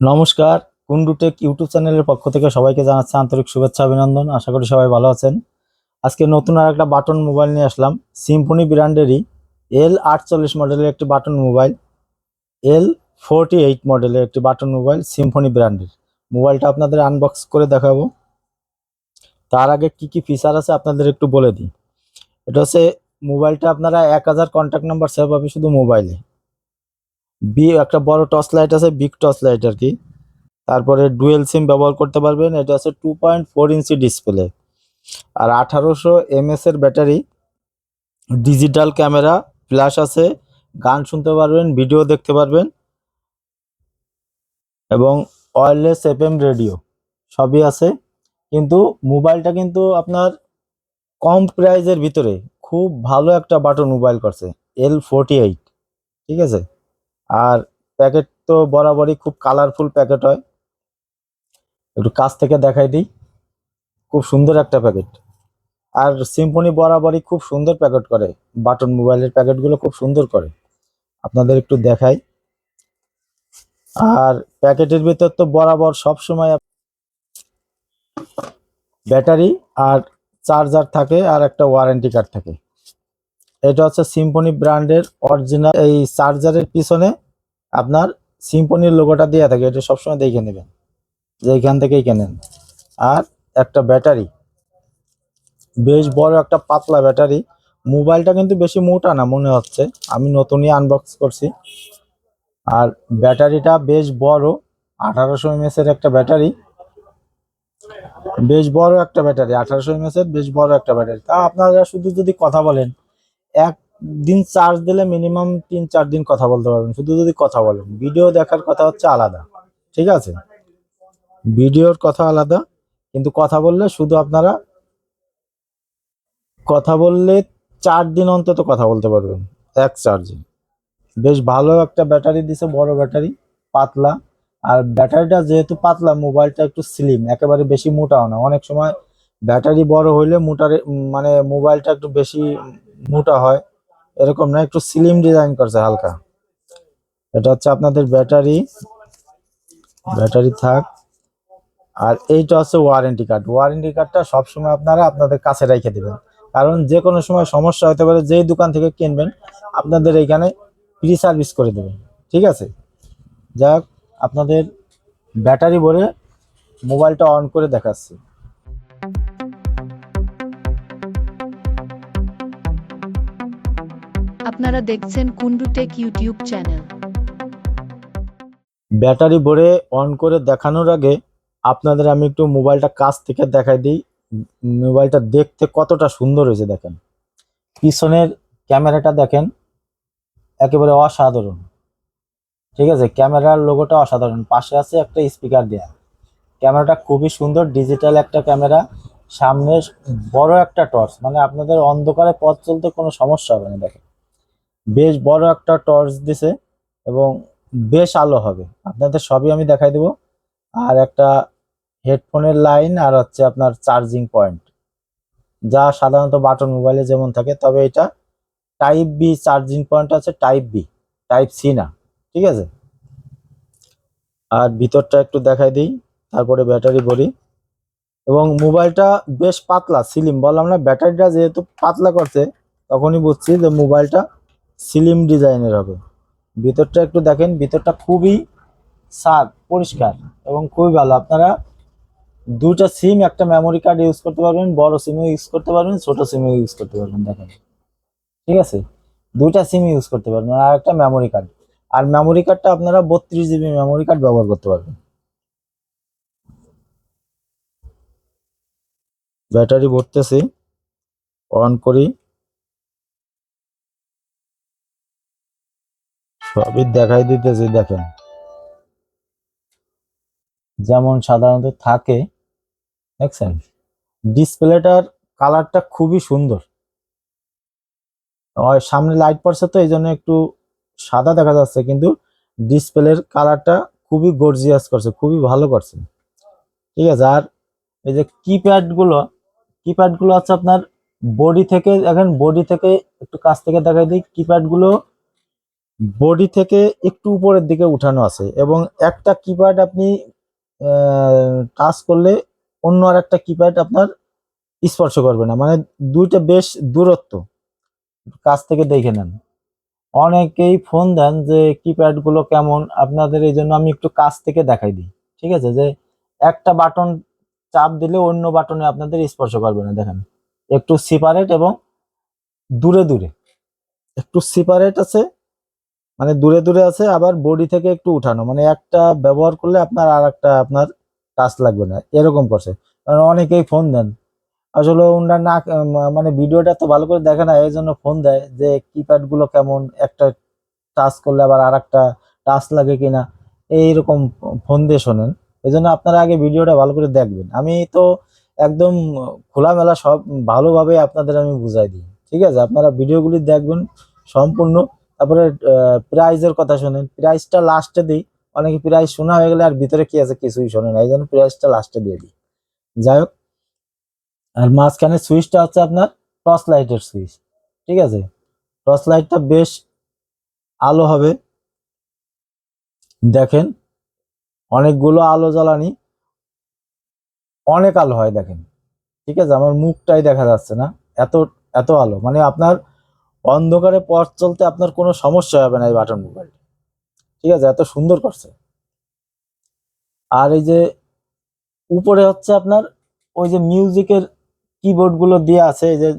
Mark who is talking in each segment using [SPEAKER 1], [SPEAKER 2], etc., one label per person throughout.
[SPEAKER 1] নমস্কার কুন্ডুটেক ইউটিউব চ্যানেলের পক্ষ থেকে সবাইকে জানাচ্ছি আন্তরিক শুভেচ্ছা, অভিনন্দন। আশা করি সবাই ভালো আছেন। আজকে নতুন আর একটা বাটন মোবাইল নিয়ে আসলাম। সিম্ফনি ব্র্যান্ডেরই এল আটচল্লিশ মডেলের একটি button mobile. L forty eight মডেলের একটি বাটন মোবাইল সিম্ফনি ব্র্যান্ডের মোবাইলটা আপনাদের আনবক্স করে দেখাবো। তার আগে কি কি ফিচার আছে আপনাদের একটু বলে দিই। এটা হচ্ছে, মোবাইলটা আপনারা এক হাজার কন্ট্যাক্ট নাম্বার সেভ হবে শুধু মোবাইলে। বি, একটা বড় টর্চ লাইট আছে, বিগ টর্চ লাইট আর কি তারপরে ডুয়েল সিম ব্যবহার করতে পারবেন, এটা আছে two point four inch display আর আঠারোশো এমএস এর ব্যাটারি ডিজিটাল ক্যামেরা ফ্ল্যাশ আছে, গান শুনতে পারবেন ভিডিও দেখতে পারবেন। এবং ওয়্যারলেস এফএম রেডিও সবই আছে। কিন্তু মোবাইলটা কিন্তু আপনার কম প্রাইজের ভিতরে, খুব ভালো একটা বাটন মোবাইল করছে এল ফোরটি এইট ঠিক আছে? আর প্যাকেট তো বরাবরই খুব কালারফুল প্যাকেট হয়। একটু কাছ থেকে দেখাই দিই। খুব সুন্দর একটা প্যাকেট। আর সিম্ফনি বরাবরই খুব সুন্দর প্যাকেট করে। বাটন মোবাইলের প্যাকেটগুলো খুব সুন্দর করে। আপনাদের একটু দেখাই। আর প্যাকেটের ভিতর তো বরাবর সব সময় ব্যাটারি আর চার্জার থাকে আর একটা ওয়ারেন্টি কার্ড থাকে। এটা হচ্ছে সিম্পনি ব্র্যান্ডের অরিজিনাল এই চার্জারের পিছনে আপনার সিম্পনির লোগোটা দেওয়া থাকে, এটা সবসময় দেখে নেবেন। যে এখান থেকেই কেনেন। আর একটা ব্যাটারি। বেশ বড় একটা পাতলা ব্যাটারি। মোবাইলটা কিন্তু বেশি মোটা না, মনে হচ্ছে। আমি নতুনই আনবক্স করছি। আর ব্যাটারিটা বেশ বড়, আঠারোশো এমএস এর একটা ব্যাটারি। বেশ বড় একটা ব্যাটারি, আঠারোশো এমএস এর বেশ বড় একটা ব্যাটারি। তা আপনারা শুধু যদি কথা বলেন একদিন চার্জ দিলে মিনিমাম তিন, চার দিন কথা বলতে পারবেন। শুধু যদি কথা বলেন। ভিডিও দেখার কথা হচ্ছে আলাদা। ঠিক আছে? ভিডিওর কথা আলাদা। কিন্তু কথা বললে শুধু আপনারা কথা বললে চার দিন অন্তত কথা বলতে পারবেন। এক চার্জে বেশ ভালো একটা ব্যাটারি দিছে, বড় ব্যাটারি পাতলা। আর ব্যাটারিটা যেহেতু পাতলা মোবাইলটা একটু স্লিম একেবারে বেশি মোটাও না। অনেক সময় ব্যাটারি বড় হইলে মোটারে মানে মোবাইলটা একটু বেশি মোটা হয়, এরকম না, একটু স্লিম ডিজাইন করছে হালকা। এটা হচ্ছে আপনাদের ব্যাটারি ব্যাটারি থাক। আর এইটা হচ্ছে ওয়ারেন্টি কার্ড ওয়ারেন্টি কার্ডটা সবসময় আপনারা আপনাদের কাছে রেখে দেবেন। কারণ যে কোনো সময় সমস্যা হতে পারে, যেই দোকান থেকে কিনবেন, আপনাদের এইখানে ফ্রি সার্ভিস করে দেবে। ঠিক আছে? যাক আপনাদের ব্যাটারি ভরে মোবাইলটা অন করে দেখাচ্ছি।
[SPEAKER 2] আপনারা দেখছেন Kundu tech YouTube channel.
[SPEAKER 1] Battery ভরে অন করে দেখানোর আগে আপনাদের আমি একটু মোবাইলটা কাছ থেকে দেখাই দিই। মোবাইলটা দেখতে কতটা সুন্দর হয়েছে দেখেন। পিছনের ক্যামেরাটা দেখেন, একেবারে অসাধারণ। ঠিক আছে, ক্যামেরার লোগোটা অসাধারণ। পাশে আছে একটা স্পিকার দেয়া। ক্যামেরাটা খুবই সুন্দর ডিজিটাল একটা ক্যামেরা। সামনে বড় একটা টর্চ মানে আপনাদের অন্ধকারে পথ চলতে কোনো সমস্যা হবে না দেখেন। বেশ বড় একটা টর্চ দিছে এবং বেশ আলো হবে। আপনাদের সবই আমি দেখাই দেবো। আর একটা হেডফোনের লাইন আর হচ্ছে আপনার চার্জিং পয়েন্ট যা সাধারণত বাটন মোবাইলে যেমন থাকে, তবে এটা টাইপ বি চার্জিং পয়েন্ট আছে টাইপ বি টাইপ সি না। ঠিক আছে? আর ভিতরটা একটু দেখাই দিই, তারপরে ব্যাটারি ভরি এবং মোবাইলটা বেশ পাতলা, সিলিম বললাম না, ব্যাটারিটা যেহেতু পাতলা করছে, তখনই বুঝছি যে মোবাইলটা স্লিম ডিজাইনের হবে। ভিতরটা একটু দেখেন, ভিতরটা খুবই সাফ পরিষ্কার এবং খুবই ভালো। আপনারা দুটা সিম একটা মেমোরি কার্ড ইউজ করতে পারবেন, বড় সিমও ইউজ করতে পারবেন, ছোট সিমও ইউজ করতে পারবেন, দেখেন। ঠিক আছে? দুইটা সিম ইউজ করতে পারবেন আর একটা মেমোরি কার্ড আর মেমোরি কার্ডটা আপনারা বত্রিশ জিবি মেমোরি কার্ড ব্যবহার করতে পারবেন। ব্যাটারি ভরতেছি, অন করি। সবই দেখাই দিতেছি, দেখেন। যেমন সাধারণত থাকে, দেখছেন? ডিসপ্লেটার কালারটা খুবই সুন্দর। সামনে লাইট পড়ছে তো, এই জন্য একটু সাদা দেখা যাচ্ছে, কিন্তু ডিসপ্লের কালারটা খুবই গর্জিয়াস করছে, খুবই ভালো করছে। ঠিক আছে, আর এই যে কিপ্যাডগুলো কিপ্যাডগুলো আছে আপনার বডি থেকে, দেখেন বডি থেকে একটু কাছ থেকে দেখাই দিই কিপ্যাডগুলো বডি থেকে একটু উপরের দিকে উঠানো আছে এবং একটা কিপ্যাড আপনি টাচ করলে অন্য আর একটা কিপ্যাড আপনার স্পর্শ করবে না। মানে দুইটা বেশ দূরত্ব। কাছ থেকে দেখে নেন। অনেকেই ফোন দেন যে কিপ্যাডগুলো কেমন, আপনাদের এই জন্য আমি একটু কাছ থেকে দেখাই দিই। ঠিক আছে? যে একটা বাটন চাপ দিলে অন্য বাটনে আপনাদের স্পর্শ করবে না। দেখেন, একটু সিপারেট এবং দূরে দূরে। একটু সিপারেট আছে মানে দূরে দূরে আছে, আবার বডি থেকে একটু উঠানো। মানে একটা ব্যবহার করলে আপনার আর একটা আপনার টাচ লাগবে না, এরকম করছে। কারণ অনেকেই ফোন দেন। আসলে ওনারা না মানে ভিডিওটা তো ভালো করে দেখে না এই জন্য ফোন দেয় যে কিপ্যাডগুলো কেমন, একটা টাচ করলে আবার আর একটা টাচ লাগে কিনা, এইরকম ফোন দিয়ে শোনেন। এই জন্য আপনারা আগে ভিডিওটা ভালো করে দেখবেন। আমি তো একদম খোলামেলা সব ভালোভাবে আপনাদের আমি বুঝাই দিই। ঠিক আছে? আপনারা ভিডিওগুলি দেখবেন সম্পূর্ণ। তারপরে প্রাইজের কথা শোনেন। প্রাইসটা লাস্টে দিই। অনেকে প্রাইস শোনা হয়ে গেলে আর ভিতরে কি আছে কিছুই শোনে না। এই জন্য প্রাইসটা লাস্টে দিয়ে দিই। যাই হোক। আর মাঝখানে সুইচটা হচ্ছে আপনার টর্চ লাইটের সুইচ ঠিক আছে? টর্চ লাইটটা বেশ আলো হবে। দেখেন, অনেকগুলো আলো জ্বালানি। অনেক আলো হয়, দেখেন। ঠিক আছে? আমার মুখটাই দেখা যাচ্ছে না। এত এত আলো। মানে আপনার অন্ধকারে পথ চলতে আপনার কোনো সমস্যা হবে না এই বাটন মোবাইল ঠিক আছে? এত সুন্দর করছে। আর এই যে উপরে হচ্ছে আপনার ওই যে মিউজিকের কিবোর্ডগুলো দিয়ে আছে, এই যে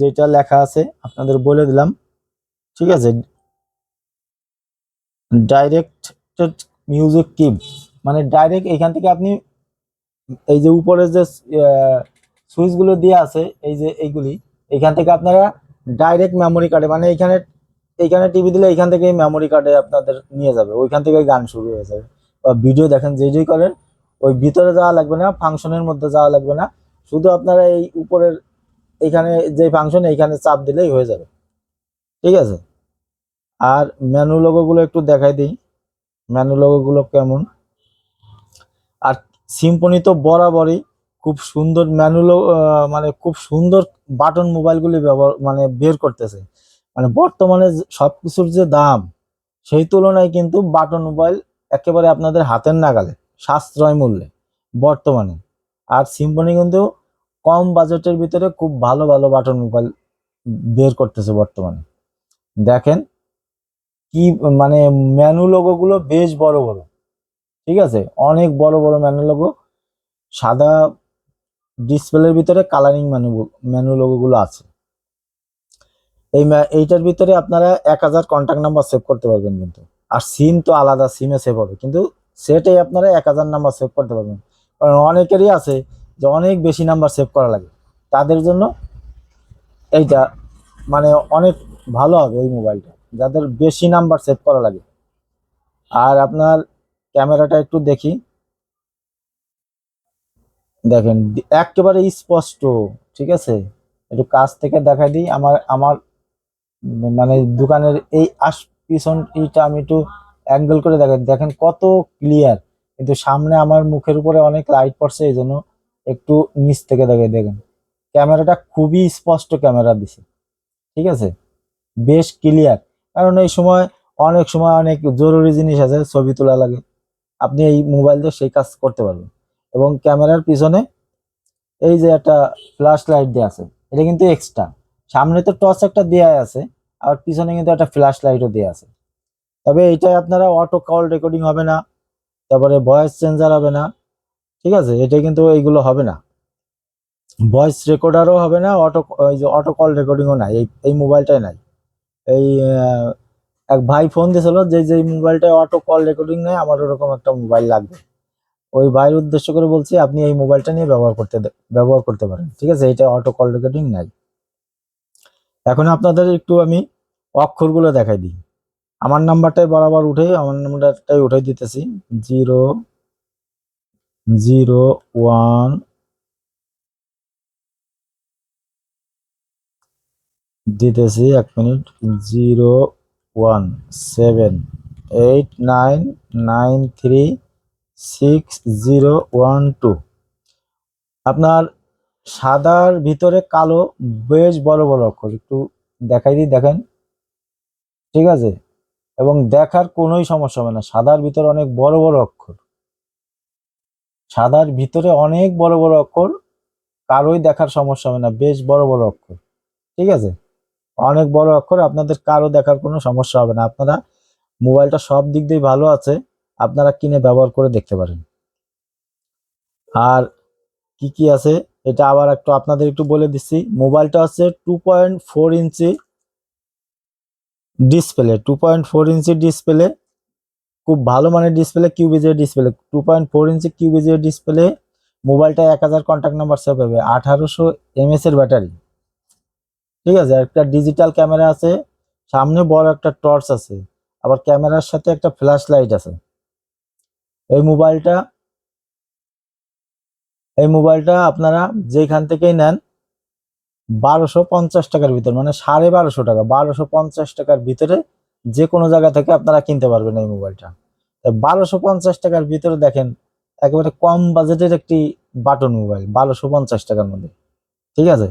[SPEAKER 1] যেটা লেখা আছে, আপনাদের বলে দিলাম। ঠিক আছে? ডাইরেক্টেড মিউজিক কিব মানে ডাইরেক্ট এখান থেকে আপনি এই যে উপরে যে সুইচগুলো দিয়ে আছে, এই যে এইগুলি এখান থেকে আপনারা ডাইরেক্ট মেমোরি কার্ডে মানে এখানে এইখানে টিভি দিলে এখান থেকেই মেমোরি কার্ডে আপনাদের নিয়ে যাবে। ওইখান থেকে গান শুরু হয়ে যাবে। বা ভিডিও দেখেন যেই যেই করেন, ওই ভিতরে যাওয়া লাগবে না ফাংশনের মধ্যে যাওয়া লাগবে না। শুধু আপনারা এই উপরের, এইখানে যে ফাংশন এইখানে চাপ দিলেই হয়ে যাবে। ঠিক আছে? আর মেনু লোগোগুলো একটু দেখাই দিই। মেনু লোগোগুলো কেমন? আর সিম্পনি তো বরাবরই খুব সুন্দর মেনু মানে খুব সুন্দর বাটন মোবাইলগুলি ব্যবহার মানে বের করতেছে। মানে বর্তমানে যে- সবকিছুর যে দাম, সেই তুলনায় কিন্তু বাটন মোবাইল একেবারে আপনাদের হাতের নাগালে, সাশ্রয় মূল্যে, বর্তমানে। আর সিম্পনি কিন্তু কম বাজেটের ভিতরে খুব ভালো ভালো বাটন মোবাইল বের করতেছে বর্তমানে। দেখেন কি মানে মেনু লোগোগুলো বেশ বড় বড়। ঠিক আছে? অনেক বড় বড় মেনু লোগো সাদা ডিসপ্লের ভিতরে কালারিং মেনু মেনু লোগোগুলো আছে। এই এইটার ভিতরে আপনারা এক হাজার কন্ট্যাক্ট নাম্বার সেভ করতে পারবেন কিন্তু। আর সিম তো আলাদা সিমে সেভ হবে। কিন্তু সেটাই আপনারা এক হাজার নাম্বার সেভ করতে পারবেন। কারণ অনেকেরই আছে যে অনেক বেশি নাম্বার সেভ করা লাগে। তাদের জন্য এইটা মানে অনেক ভালো হবে এই মোবাইলটা যাদের বেশি নাম্বার সেভ করা লাগে। আর আপনার ক্যামেরাটা একটু দেখি। দেখেন একেবারে স্পষ্ট, ঠিক আছে? একটু কাছ থেকে দেখাই দিই। আমার আমার মানে দোকানের এই আশ পিছন এইটা আমি একটু অ্যাঙ্গেল করে দেখাই। দেখেন কত ক্লিয়ার কিন্তু সামনে আমার মুখের উপরে অনেক লাইট পড়ছে, এই জন্য একটু নিচ থেকে দেখে দেখেন। ক্যামেরাটা খুবই স্পষ্ট ক্যামেরা দিছে, ঠিক আছে? বেশ ক্লিয়ার কারণ এই সময়, অনেক সময় অনেক জরুরি জিনিস আছে, ছবি তোলা লাগে। আপনি এই মোবাইল দিয়ে সেই কাজ করতে পারবেন। এবং ক্যামেরার পিছনে এই যে একটা ফ্ল্যাশ লাইট দেওয়া আছে, এটা কিন্তু এক্সট্রা সামনে তো টর্চ একটা দেওয়া আছে, আর পিছনে কিন্তু একটা ফ্ল্যাশ লাইটও দেওয়া আছে। তবে এইটাই আপনারা অটো কল রেকর্ডিং হবে না, তারপরে ভয়েস চেঞ্জার হবে না, ঠিক আছে? এটা কিন্তু এইগুলো হবে না। ভয়েস রেকর্ডারও হবে না অটো ওই যে অটো কল রেকর্ডিংও নাই, এই এই মোবাইলটাই নাই। এই এক ভাই ফোন দিয়েছিল যে যে মোবাইলটায় অটো কল রেকর্ডিং নেই আমার ওরকম একটা মোবাইল লাগবে। ওই ভাইয়ের উদ্দেশ্য করে বলছি, আপনি এই মোবাইলটা নিয়ে ব্যবহার করতে ব্যবহার করতে পারেন, ঠিক আছে? এটা অটো কল রেকর্ডিং নাই। এখন আপনাদের একটু আমি অক্ষরগুলো দেখাই দিই। আমার নাম্বারটাই বরাবর উঠে, আমার নাম্বারটাই উঠে দিতেছি। জিরো জিরো, ওয়ান, দিতেছি এক minute. Zero, one, seven, eight, nine nine, three six zero one two আপনার সাদার ভিতরে কালো বেশ বড় বড় অক্ষর, একটু দেখাই দিই, দেখেন। ঠিক আছে? এবং দেখার কোনোই সমস্যা হবে না। সাদার ভিতরে অনেক বড় বড় অক্ষর। সাদার ভিতরে অনেক বড় বড় অক্ষর, কারোই দেখার সমস্যা হবে না। বেশ বড় বড় অক্ষর। ঠিক আছে? অনেক বড় অক্ষর, আপনাদের কারও দেখার কোনো সমস্যা হবে না। আপনারা মোবাইলটা সব দিক দিয়ে ভালো আছে। আপনারা কিনে ব্যবহার করে দেখতে পারেন। আর কি কি আছে? এটা আবার একটু আপনাদের একটু বলে দিচ্ছি। মোবাইলটা হচ্ছে two point four inch display two point four inch display খুব ভালো মানের display কিউবিজের display two point four inch কিউবিজের display মোবাইলটা এক হাজার কন্ট্যাক্ট নাম্বার সেভ হবে, আঠারোশো এমএস এর ব্যাটারি। ঠিক আছে, একটা ডিজিটাল ক্যামেরা আছে, সামনে বড় একটা টর্চ আছে, আবার ক্যামেরার সাথে একটা ফ্ল্যাশ লাইট আছে। এই মোবাইলটা এই মোবাইলটা আপনারা যেখান থেকেই নেন, বারোশো পঞ্চাশ টাকার ভিতর মানে সাড়ে বারোশো টাকা, বারোশো পঞ্চাশ টাকার ভিতরে যে কোনো জায়গা থেকে আপনারা কিনতে পারবেন এই মোবাইলটা। বারোশো পঞ্চাশ টাকার ভিতরে দেখেন, একেবারে কম বাজেটের একটি বাটন মোবাইল, বারোশো পঞ্চাশ টাকার মধ্যে, ঠিক আছে?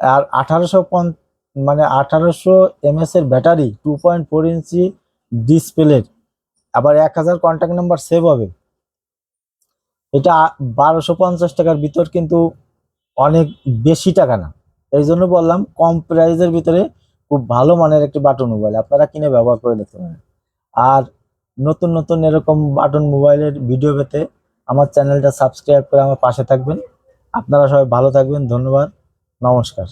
[SPEAKER 1] আর আঠারোশো মানে আঠারোশো এমএস এর battery, two point four inch ডিসপ্লের আবার এক হাজার কন্ট্যাক্ট নাম্বার সেভ হবে। এটা বারোশো পঞ্চাশ টাকার ভিতর কিন্তু অনেক বেশি টাকা না। এই জন্য বললাম, কম প্রাইসের ভিতরে খুব ভালো মানের একটি বাটন মোবাইল আপনারা কিনে ব্যবহার করে দেখতে পারেন। আর নতুন নতুন এরকম বাটন মোবাইলের ভিডিও পেতে আমার চ্যানেলটা সাবস্ক্রাইব করে আমার পাশে থাকবেন। আপনারা সবাই ভালো থাকবেন, ধন্যবাদ, নমস্কার।